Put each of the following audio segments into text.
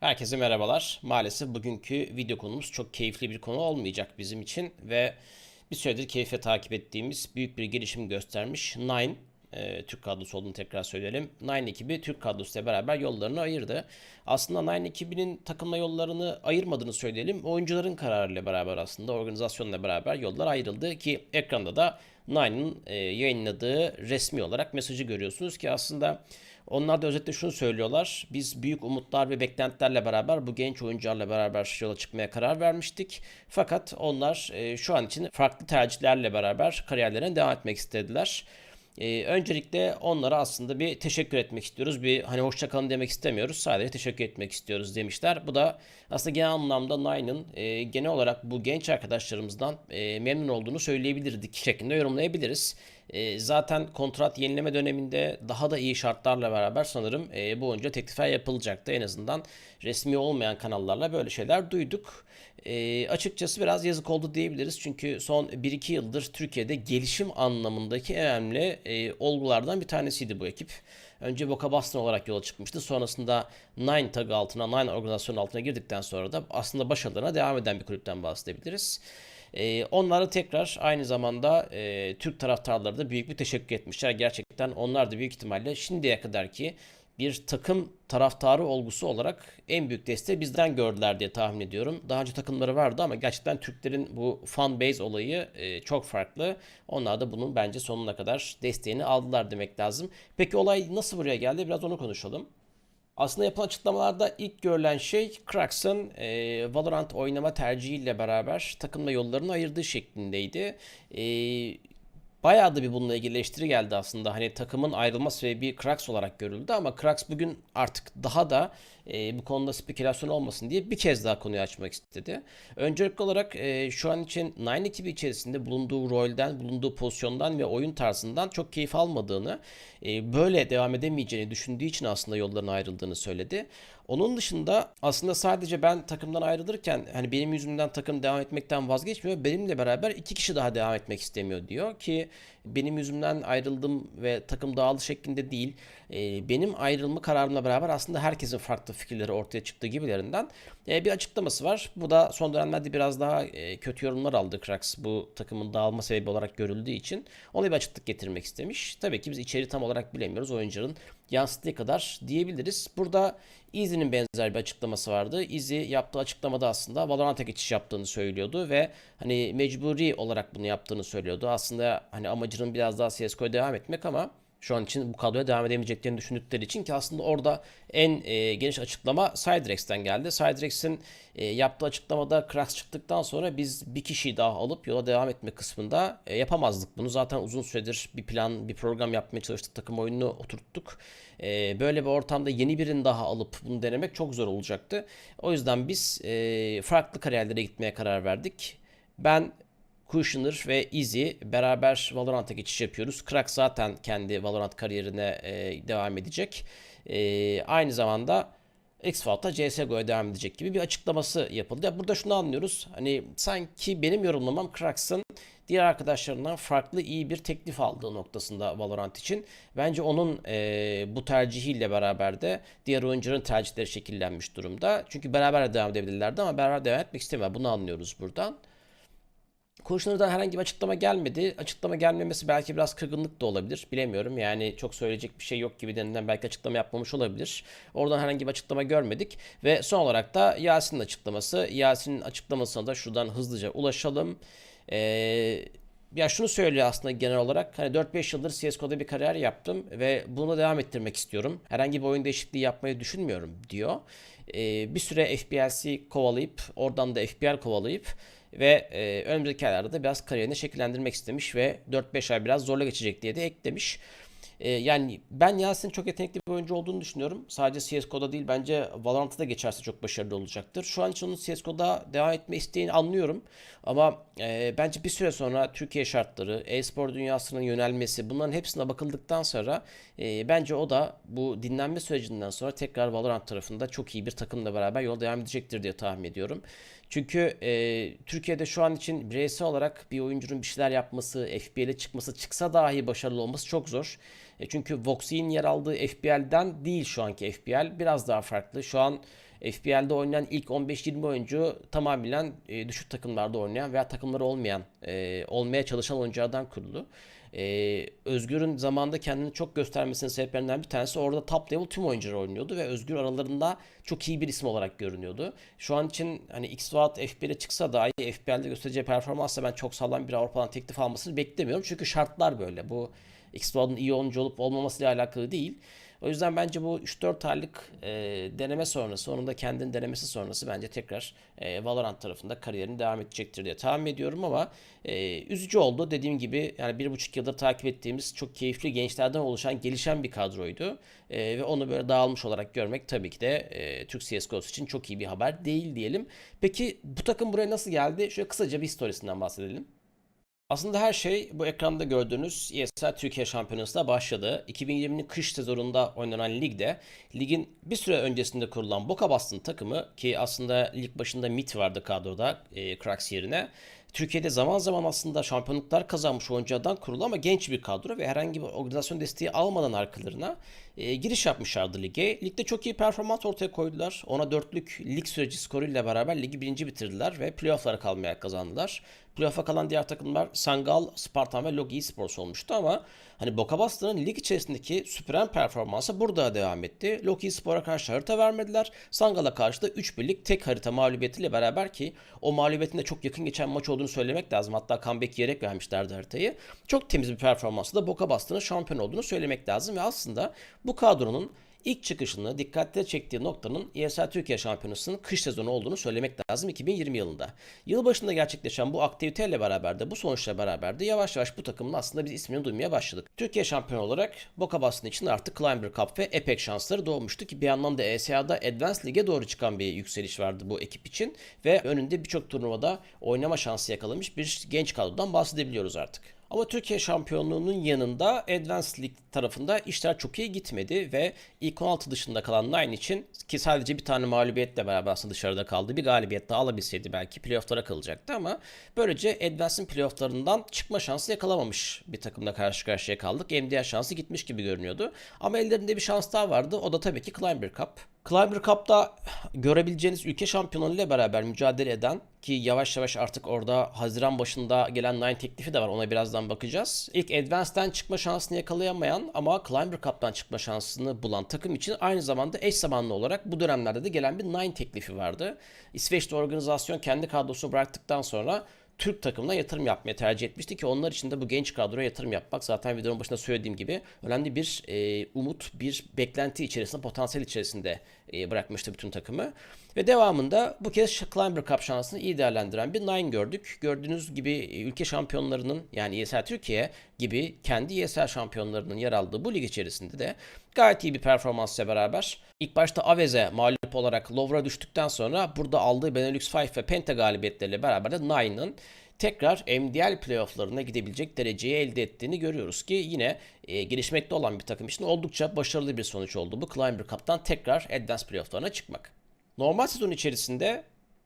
Herkese merhabalar. Maalesef bugünkü video konumuz çok keyifli bir konu olmayacak bizim için ve bir süredir keyifle takip ettiğimiz büyük bir gelişim göstermiş Nine e, Türk kadrosu olduğunu tekrar söyleyelim. Nine ekibi Türk kadrosuyla beraber yollarını ayırdı. Aslında Nine ekibinin takımla yollarını ayırmadığını söyleyelim. Oyuncuların kararıyla beraber aslında organizasyonla beraber yollar ayrıldı ki ekranda da Nine'ın e, yayınladığı resmi olarak mesajı görüyorsunuz ki aslında onlar da özetle şunu söylüyorlar. Biz büyük umutlar ve beklentilerle beraber bu genç oyuncularla beraber yola çıkmaya karar vermiştik. Fakat onlar e, şu an için farklı tercihlerle beraber kariyerlerine devam etmek istediler. Ee, öncelikle onlara aslında bir teşekkür etmek istiyoruz. Bir hani hoşça kalın demek istemiyoruz. Sadece teşekkür etmek istiyoruz demişler. Bu da aslında genel anlamda Nine'ın e, genel olarak bu genç arkadaşlarımızdan e, memnun olduğunu söyleyebilirdik şeklinde yorumlayabiliriz. E, zaten kontrat yenileme döneminde daha da iyi şartlarla beraber sanırım e, bu oyuncuya teklifler yapılacaktı. En azından resmi olmayan kanallarla böyle şeyler duyduk. E, açıkçası biraz yazık oldu diyebiliriz. Çünkü son 1-2 yıldır Türkiye'de gelişim anlamındaki önemli e, olgulardan bir tanesiydi bu ekip. Önce Boca Boston olarak yola çıkmıştı. Sonrasında Nine tag altına, Nine organizasyonu altına girdikten sonra da aslında başarılarına devam eden bir kulüpten bahsedebiliriz. E, onlara tekrar aynı zamanda e, Türk taraftarları da büyük bir teşekkür etmişler. Gerçekten onlar da büyük ihtimalle şimdiye kadar ki bir takım taraftarı olgusu olarak en büyük desteği bizden gördüler diye tahmin ediyorum. Daha önce takımları vardı ama gerçekten Türklerin bu fan base olayı e, çok farklı. Onlar da bunun bence sonuna kadar desteğini aldılar demek lazım. Peki olay nasıl buraya geldi? Biraz onu konuşalım. Aslında yapılan açıklamalarda ilk görülen şey Krax'ın e, Valorant oynama tercihiyle beraber takımla yollarını ayırdığı şeklindeydi. E, Bayağı da bir bununla ilgili eleştiri geldi aslında. Hani takımın ayrılma sebebi Krax olarak görüldü ama Krax bugün artık daha da e, bu konuda spekülasyon olmasın diye bir kez daha konuyu açmak istedi. Öncelikli olarak e, şu an için Nine ekibi içerisinde bulunduğu rolden, bulunduğu pozisyondan ve oyun tarzından çok keyif almadığını, e, böyle devam edemeyeceğini düşündüğü için aslında yollarına ayrıldığını söyledi. Onun dışında aslında sadece ben takımdan ayrılırken hani benim yüzümden takım devam etmekten vazgeçmiyor. Benimle beraber iki kişi daha devam etmek istemiyor diyor ki benim yüzümden ayrıldım ve takım dağıldı şeklinde değil. E, benim ayrılma kararımla beraber aslında herkesin farklı fikirleri ortaya çıktığı gibilerinden e, bir açıklaması var. Bu da son dönemlerde biraz daha e, kötü yorumlar aldı Krax bu takımın dağılma sebebi olarak görüldüğü için. Ona bir açıklık getirmek istemiş. Tabii ki biz içeri tam olarak bilemiyoruz. Oyuncuların yansıttığı kadar diyebiliriz. Burada Easy'nin benzer bir açıklaması vardı. Easy yaptığı açıklamada aslında Valorant'a geçiş yaptığını söylüyordu ve hani mecburi olarak bunu yaptığını söylüyordu. Aslında hani amacının biraz daha CSGO'ya devam etmek ama şu an için bu kadroya devam edemeyeceklerini düşündükleri için ki aslında orada en e, geniş açıklama Cydrex'ten geldi. Cydrex'in e, yaptığı açıklamada Krax çıktıktan sonra biz bir kişiyi daha alıp yola devam etme kısmında e, yapamazdık bunu. Zaten uzun süredir bir plan, bir program yapmaya çalıştık. Takım oyununu oturttuk. E, böyle bir ortamda yeni birini daha alıp bunu denemek çok zor olacaktı. O yüzden biz e, farklı kariyerlere gitmeye karar verdik. Ben Kushner ve Easy beraber Valorant'a geçiş yapıyoruz. Krak zaten kendi Valorant kariyerine e, devam edecek. E, aynı zamanda X-Fault'a CSGO'ya devam edecek gibi bir açıklaması yapıldı. Ya burada şunu anlıyoruz. Hani sanki benim yorumlamam Krax'ın diğer arkadaşlarından farklı iyi bir teklif aldığı noktasında Valorant için. Bence onun e, bu tercihiyle beraber de diğer oyuncuların tercihleri şekillenmiş durumda. Çünkü beraber devam edebilirlerdi ama beraber devam etmek istemiyor. Bunu anlıyoruz buradan. Kushner'dan herhangi bir açıklama gelmedi. Açıklama gelmemesi belki biraz kırgınlık da olabilir. Bilemiyorum. Yani çok söyleyecek bir şey yok gibi denilen belki açıklama yapmamış olabilir. Oradan herhangi bir açıklama görmedik. Ve son olarak da Yasin'in açıklaması. Yasin'in açıklamasına da şuradan hızlıca ulaşalım. Eee ya şunu söylüyor aslında genel olarak. Hani 4-5 yıldır CSGO'da bir kariyer yaptım ve bunu devam ettirmek istiyorum. Herhangi bir oyun değişikliği yapmayı düşünmüyorum diyor. Ee, bir süre FPLC kovalayıp oradan da FPL kovalayıp ve e, önümüzdeki aylarda da biraz kariyerini şekillendirmek istemiş ve 4-5 ay biraz zorla geçecek diye de eklemiş. E, yani ben Yasin'in çok yetenekli bir oyuncu olduğunu düşünüyorum. Sadece CSGO'da değil bence Valorant'ta geçerse çok başarılı olacaktır. Şu an için onun CSGO'da devam etme isteğini anlıyorum. Ama e, bence bir süre sonra Türkiye şartları, e-spor dünyasının yönelmesi bunların hepsine bakıldıktan sonra e, bence o da bu dinlenme sürecinden sonra tekrar Valorant tarafında çok iyi bir takımla beraber yol devam edecektir diye tahmin ediyorum. Çünkü e, Türkiye'de şu an için bireysel olarak bir oyuncunun bir şeyler yapması, FPL'e çıkması, çıksa dahi başarılı olması çok zor. E çünkü Voxy'in yer aldığı FPL'den değil şu anki FPL. Biraz daha farklı. Şu an FPL'de oynayan ilk 15-20 oyuncu tamamen e, düşük takımlarda oynayan veya takımları olmayan, e, olmaya çalışan oyunculardan kurulu. Ee, Özgür'ün zamanda kendini çok göstermesinin sebeplerinden bir tanesi orada top level tüm oyuncular oynuyordu ve Özgür aralarında çok iyi bir isim olarak görünüyordu. Şu an için hani X-Watt FPL'e çıksa dahi FPL'de göstereceği performansla ben çok sağlam bir Avrupa'dan teklif almasını beklemiyorum. Çünkü şartlar böyle. Bu X-Watt'ın iyi oyuncu olup olmamasıyla alakalı değil. O yüzden bence bu 3-4 aylık e, deneme sonrası, onun da kendini denemesi sonrası bence tekrar e, Valorant tarafında kariyerini devam edecektir diye tahmin ediyorum ama e, üzücü oldu. Dediğim gibi yani bir buçuk yıldır takip ettiğimiz çok keyifli gençlerden oluşan, gelişen bir kadroydu. E, ve onu böyle dağılmış olarak görmek tabii ki de e, Türk CSGO'su için çok iyi bir haber değil diyelim. Peki bu takım buraya nasıl geldi? Şöyle kısaca bir historisinden bahsedelim. Aslında her şey bu ekranda gördüğünüz ESL Türkiye Şampiyonası'na başladı. 2020'nin kış sezonunda oynanan ligde ligin bir süre öncesinde kurulan Boka Boston takımı ki aslında lig başında MIT vardı kadroda e, Krax yerine. Türkiye'de zaman zaman aslında şampiyonluklar kazanmış oyunculardan kurulu ama genç bir kadro ve herhangi bir organizasyon desteği almadan arkalarına e, giriş yapmışlardı lige. Ligde çok iyi performans ortaya koydular. Ona dörtlük lig süreci skoruyla beraber ligi birinci bitirdiler ve playofflara kalmaya kazandılar. Playoff'a kalan diğer takımlar Sangal, Spartan ve Logi Esports olmuştu ama hani Boka Boston'ın lig içerisindeki süpüren performansı burada devam etti. Logi Espor'a karşı harita vermediler. Sangal'a karşı da 3 birlik tek harita mağlubiyetiyle beraber ki o mağlubiyetin de çok yakın geçen maç olduğunu söylemek lazım. Hatta comeback yiyerek vermişlerdi haritayı. Çok temiz bir performansla da Boka Boston'ın şampiyon olduğunu söylemek lazım ve aslında bu kadronun ilk çıkışını dikkatle çektiği noktanın ESL Türkiye Şampiyonası'nın kış sezonu olduğunu söylemek lazım 2020 yılında. Yıl başında gerçekleşen bu aktiviteyle beraber de bu sonuçla beraber de yavaş yavaş bu takımın aslında biz ismini duymaya başladık. Türkiye şampiyonu olarak Boka Boston için artık Climber Cup ve Epic şansları doğmuştu ki bir yandan da ESA'da Advanced Lig'e doğru çıkan bir yükseliş vardı bu ekip için ve önünde birçok turnuvada oynama şansı yakalamış bir genç kadrodan bahsedebiliyoruz artık. Ama Türkiye şampiyonluğunun yanında Advanced League tarafında işler çok iyi gitmedi ve ilk 16 dışında kalan Nine için ki sadece bir tane mağlubiyetle beraber aslında dışarıda kaldı. Bir galibiyet daha alabilseydi belki playofflara kalacaktı ama böylece Advance'in playofflarından çıkma şansı yakalamamış bir takımla karşı karşıya kaldık. MDR şansı gitmiş gibi görünüyordu. Ama ellerinde bir şans daha vardı. O da tabii ki Climber Cup. Climber Cup'ta görebileceğiniz ülke şampiyonu ile beraber mücadele eden ki yavaş yavaş artık orada Haziran başında gelen Nine teklifi de var ona birazdan bakacağız. İlk Advance'den çıkma şansını yakalayamayan ama Climber Cup'tan çıkma şansını bulan takım için aynı zamanda eş zamanlı olarak bu dönemlerde de gelen bir Nine teklifi vardı. İsveç'te organizasyon kendi kadrosunu bıraktıktan sonra Türk takımına yatırım yapmaya tercih etmişti ki onlar için de bu genç kadroya yatırım yapmak zaten videonun başında söylediğim gibi önemli bir e, umut, bir beklenti içerisinde, potansiyel içerisinde e, bırakmıştı bütün takımı. Ve devamında bu kez Climber Cup şansını iyi değerlendiren bir Nine gördük. Gördüğünüz gibi e, ülke şampiyonlarının yani ESL Türkiye gibi kendi ESL şampiyonlarının yer aldığı bu lig içerisinde de gayet iyi bir performansla beraber ilk başta Avez'e mağlup olarak Lovr'a düştükten sonra burada aldığı Benelux 5 ve Penta galibiyetleriyle beraber de Nine'ın tekrar MDL playofflarına gidebilecek dereceyi elde ettiğini görüyoruz ki yine e, gelişmekte olan bir takım için oldukça başarılı bir sonuç oldu. Bu Climber Cup'tan tekrar Advanced playofflarına çıkmak. Normal sezon içerisinde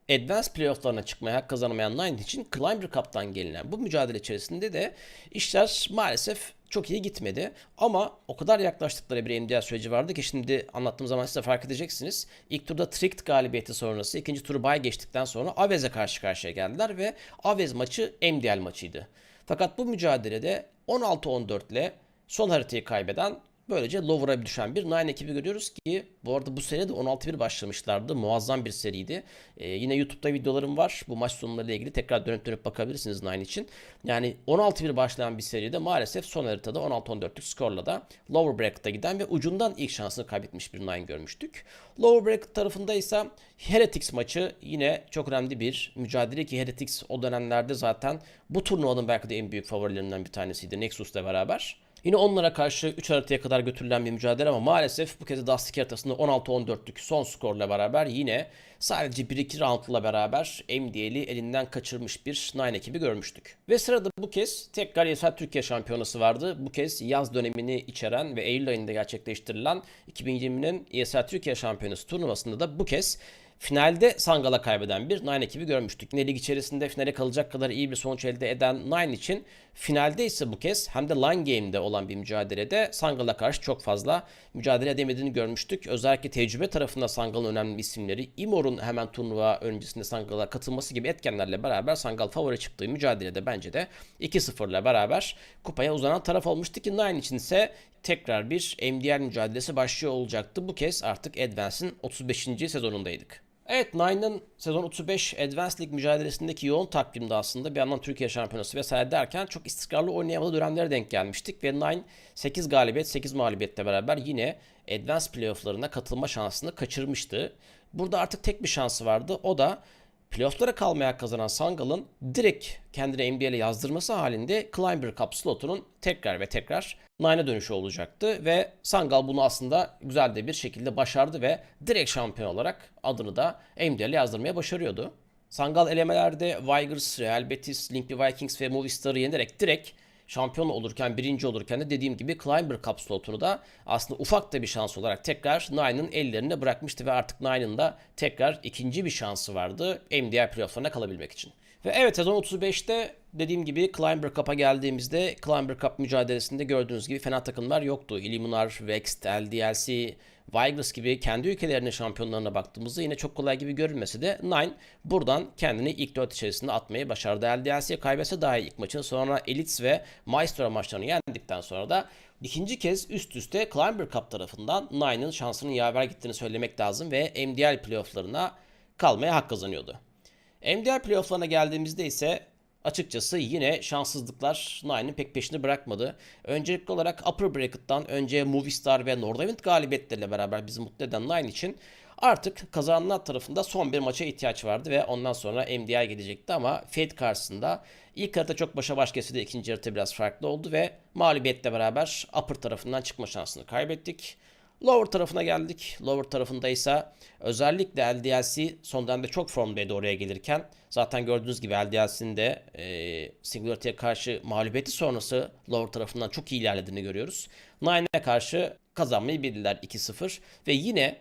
Advanced playofflarına çıkmaya hak kazanamayan Nine için Climber Cup'tan gelinen bu mücadele içerisinde de işler maalesef çok iyi gitmedi. Ama o kadar yaklaştıkları bir MDL süreci vardı ki şimdi anlattığım zaman siz de fark edeceksiniz. İlk turda Tricked galibiyeti sonrası ikinci turu bay geçtikten sonra Avez'e karşı karşıya geldiler ve Avez maçı MDL maçıydı. Fakat bu mücadelede 16-14 ile son haritayı kaybeden Böylece lower'a düşen bir Nine ekibi görüyoruz ki bu arada bu sene de 16-1 başlamışlardı. Muazzam bir seriydi. Ee, yine YouTube'da videolarım var. Bu maç sonlarıyla ilgili tekrar dönüp dönüp bakabilirsiniz Nine için. Yani 16-1 başlayan bir seride maalesef son haritada 16-14'lük skorla da lower bracket'a giden ve ucundan ilk şansını kaybetmiş bir Nine görmüştük. Lower bracket tarafında ise Heretics maçı yine çok önemli bir mücadele ki Heretics o dönemlerde zaten bu turnuvanın belki de en büyük favorilerinden bir tanesiydi Nexus'la beraber. Yine onlara karşı 3 haritaya kadar götürülen bir mücadele ama maalesef bu kez Dusty haritasında 16-14'lük son skorla beraber yine sadece 1-2 roundla beraber MDL'i elinden kaçırmış bir Nine ekibi görmüştük. Ve sırada bu kez tekrar ESL Türkiye Şampiyonası vardı. Bu kez yaz dönemini içeren ve Eylül ayında gerçekleştirilen 2020'nin ESL Türkiye Şampiyonası turnuvasında da bu kez finalde Sangal'a kaybeden bir Nine ekibi görmüştük. Yine lig içerisinde finale kalacak kadar iyi bir sonuç elde eden Nine için finalde ise bu kez hem de line game'de olan bir mücadelede Sangal'a karşı çok fazla mücadele edemediğini görmüştük. Özellikle tecrübe tarafında Sangal'ın önemli isimleri Imor'un hemen turnuva öncesinde Sangal'a katılması gibi etkenlerle beraber Sangal favori çıktığı mücadelede bence de 2-0 ile beraber kupaya uzanan taraf olmuştu ki Nine için ise tekrar bir MDL mücadelesi başlıyor olacaktı. Bu kez artık Advance'in 35. sezonundaydık. Evet Nine'ın sezon 35 Advanced League mücadelesindeki yoğun takvimde aslında bir yandan Türkiye Şampiyonası vesaire derken çok istikrarlı oynayamadığı dönemlere denk gelmiştik ve Nine 8 galibiyet 8 mağlubiyetle beraber yine Advanced playofflarına katılma şansını kaçırmıştı. Burada artık tek bir şansı vardı o da playofflara kalmaya kazanan Sangal'ın direkt kendini NBA'le yazdırması halinde Climber Cup slotunun tekrar ve tekrar Nine'a dönüşü olacaktı ve Sangal bunu aslında güzel de bir şekilde başardı ve direkt şampiyon olarak adını da NBA'le yazdırmaya başarıyordu. Sangal elemelerde Vigors, Real Betis, Limpy Vikings ve Movistar'ı yenerek direkt şampiyon olurken, birinci olurken de dediğim gibi Climber Cup slotunu da aslında ufak da bir şans olarak tekrar Nine'ın ellerinde bırakmıştı ve artık Nine'ın da tekrar ikinci bir şansı vardı MDI playofflarına kalabilmek için. Ve evet sezon 35'te dediğim gibi Climber Cup'a geldiğimizde Climber Cup mücadelesinde gördüğünüz gibi fena takımlar yoktu. Illuminar, Vext, LDLC, Vigors gibi kendi ülkelerinin şampiyonlarına baktığımızda yine çok kolay gibi görünmese de Nine buradan kendini ilk 4 içerisinde atmayı başardı. LDLC'ye kaybetse daha iyi ilk maçını sonra Elites ve Maestro maçlarını yendikten sonra da ikinci kez üst üste Climber Cup tarafından Nine'ın şansının yaver gittiğini söylemek lazım ve MDL playofflarına kalmaya hak kazanıyordu. MDL playofflarına geldiğimizde ise açıkçası yine şanssızlıklar Nine'ın pek peşini bırakmadı. Öncelikli olarak Upper Bracket'tan önce Movistar ve Nordavind galibiyetleriyle beraber bizi mutlu eden Nine için artık kazananlar tarafında son bir maça ihtiyaç vardı ve ondan sonra MDI gelecekti ama Fate karşısında ilk harita çok başa baş kesildi. ikinci harita biraz farklı oldu ve mağlubiyetle beraber Upper tarafından çıkma şansını kaybettik. Lower tarafına geldik. Lower tarafında ise özellikle LDLC son dönemde çok formdaydı oraya gelirken. Zaten gördüğünüz gibi LDLC'nin de e, Singularity'ye karşı mağlubiyeti sonrası Lower tarafından çok iyi ilerlediğini görüyoruz. Nine'e karşı kazanmayı bildiler 2-0 ve yine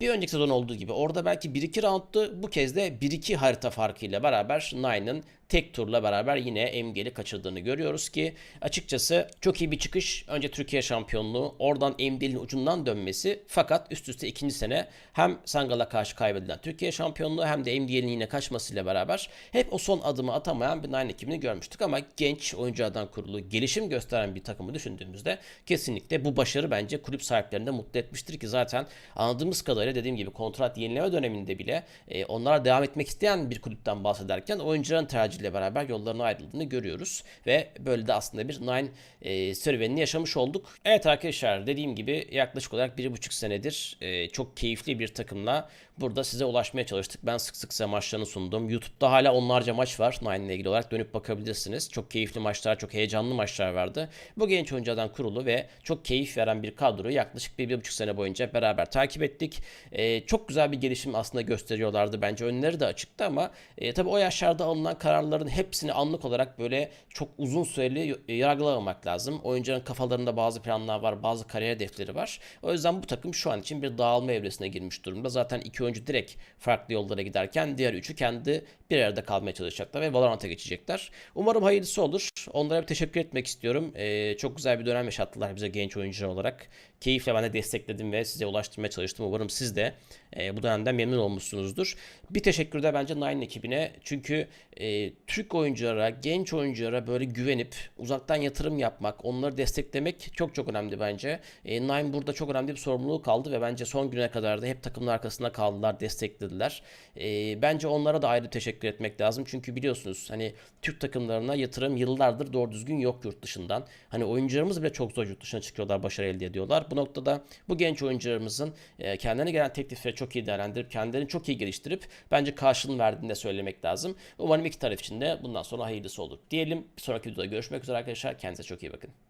bir önceki sezon olduğu gibi orada belki 1-2 roundtu. Bu kez de 1-2 harita farkıyla beraber Nine'ın tek turla beraber yine MDL'i kaçırdığını görüyoruz ki açıkçası çok iyi bir çıkış. Önce Türkiye şampiyonluğu oradan MDL'in ucundan dönmesi fakat üst üste ikinci sene hem Sangal'a karşı kaybedilen Türkiye şampiyonluğu hem de MDL'in yine kaçmasıyla beraber hep o son adımı atamayan bir Nine ekibini görmüştük ama genç oyunculardan kurulu gelişim gösteren bir takımı düşündüğümüzde kesinlikle bu başarı bence kulüp sahiplerini de mutlu etmiştir ki zaten anladığımız kadarıyla dediğim gibi kontrat yenileme döneminde bile e, onlara devam etmek isteyen bir kulüpten bahsederken oyuncuların tercih ile beraber yollarına ayrıldığını görüyoruz. Ve böyle de aslında bir Nine e, serüvenini yaşamış olduk. Evet arkadaşlar dediğim gibi yaklaşık olarak bir buçuk senedir e, çok keyifli bir takımla burada size ulaşmaya çalıştık. Ben sık sık size maçlarını sundum. YouTube'da hala onlarca maç var Nine ile ilgili olarak dönüp bakabilirsiniz. Çok keyifli maçlar, çok heyecanlı maçlar vardı. Bu genç oyuncudan kurulu ve çok keyif veren bir kadroyu yaklaşık bir, bir buçuk sene boyunca beraber takip ettik. E, çok güzel bir gelişim aslında gösteriyorlardı. Bence önleri de açıktı ama e, tabii o yaşlarda alınan kararların hepsini anlık olarak böyle çok uzun süreli yargılamamak lazım. Oyuncuların kafalarında bazı planlar var, bazı kariyer hedefleri var. O yüzden bu takım şu an için bir dağılma evresine girmiş durumda. Zaten iki oyuncu direkt farklı yollara giderken diğer üçü kendi bir arada kalmaya çalışacaklar ve Valorant'a geçecekler. Umarım hayırlısı olur. Onlara bir teşekkür etmek istiyorum. Ee, çok güzel bir dönem yaşattılar bize genç oyuncular olarak. Keyifle ben de destekledim ve size ulaştırmaya çalıştım. Umarım siz de e, bu dönemden memnun olmuşsunuzdur. Bir teşekkür de bence Nine ekibine. Çünkü e, Türk oyunculara, genç oyunculara böyle güvenip uzaktan yatırım yapmak, onları desteklemek çok çok önemli bence. E, Nine burada çok önemli bir sorumluluğu kaldı ve bence son güne kadar da hep takımın arkasında kaldılar, desteklediler. E, bence onlara da ayrı teşekkür etmek lazım. Çünkü biliyorsunuz hani Türk takımlarına yatırım yıllardır doğru düzgün yok yurt dışından. Hani oyuncularımız bile çok zor yurt dışına çıkıyorlar, başarı elde ediyorlar. Bu noktada bu genç oyuncularımızın e, kendilerine gelen teklifleri çok iyi değerlendirip kendilerini çok iyi geliştirip bence karşılığını verdiğini de söylemek lazım. Umarım iki taraf için de bundan sonra hayırlısı olur. Diyelim bir sonraki videoda görüşmek üzere arkadaşlar. Kendinize çok iyi bakın.